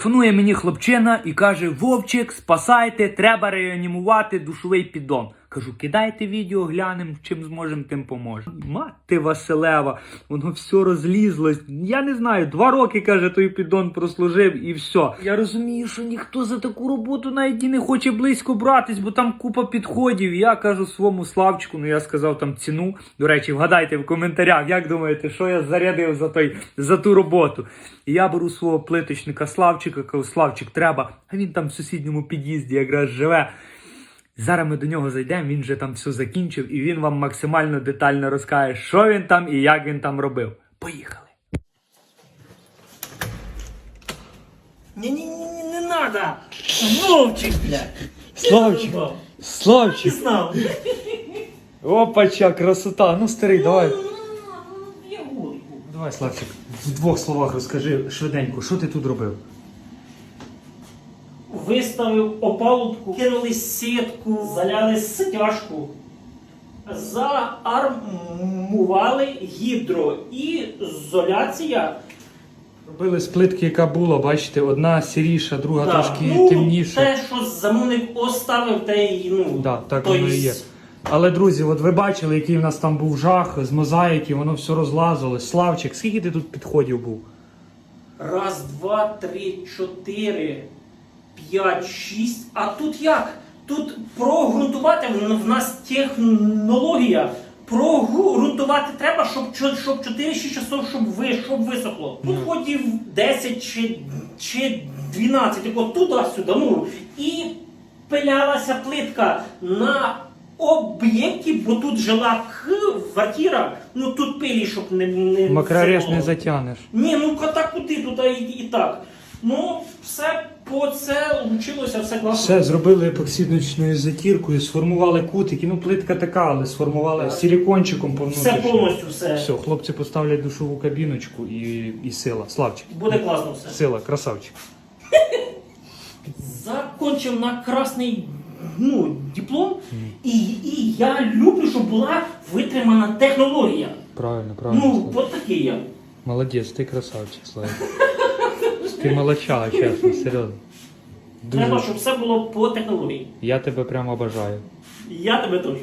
Телефонує мені хлопчина і каже: Вовчик, спасайте, треба реанімувати душовий піддон. Кажу, кидайте відео, глянемо, чим зможемо, тим поможемо. Мати Василева, воно все розлізлось. Я не знаю, два роки, каже, той піддон прослужив і все. Я розумію, що ніхто за таку роботу навіть і не хоче близько братись, бо там купа підходів. Я кажу своєму Славчику, ну я сказав там ціну. До речі, вгадайте в коментарях, як думаєте, що я зарядив за той за ту роботу. І я беру свого плиточника Славчика, кажу, Славчик, треба. А він там в сусідньому під'їзді якраз живе. Зараз ми до нього зайдемо, він вже там все закінчив, і він вам максимально детально розкаже, що він там і як він там робив. Поїхали. Не-не-не, не надо! Вовчик, блядь! Славчик, Славчик. знав. Опача, красота. Ну, старий, давай. Давай, Славчик, в двох словах розкажи швиденько, що ти тут робив? Виставив опалубку, кинули сітку, заляли стяжку, заармували гідро і ізоляція. Робили з плитки, яка була, бачите, одна сіріша, друга Да. трошки ну, темніша. Те, що замовник оставив, те й ну. Да, так то воно і є. Але, друзі, от ви бачили, який в нас там був жах з мозаїки, воно все розлазилось. Славчик, скільки ти тут підходів був? Раз, два, три, чотири, п'ять, шість. А тут як? Тут прогрунтувати в в нас технологія. Прогрунтувати треба, щоб, щоб 4-6 часов, щоб, ви, щоб висохло. Тут ходів 10 чи, чи 12, тако туди-сюди. Ну, і пилялася плитка на об'єкті, бо тут жила квартира, ну тут пилі, щоб не, не Макрорез було. не затягнеш. Ні, ну кота куди туди і, і так. Ну, все по це вчилося, все класно. Все, зробили епоксидною затіркою, сформували кутики. Ну, плитка така, але сформували Так. силікончиком по Все повністю все. Все, хлопці поставлять душову кабіночку і, і сила. Славчик. Буде класно все. Сила, красавчик. Закончив на красний ну, диплом, і, і я люблю, щоб була витримана технологія. Правильно, правильно. Ну, от такий я. Молодець, ти красавчик, Славик. Ти молочала, чесно, серйозно. Треба, щоб все було по технології. Я тебе прямо обожаю. Я тебе теж.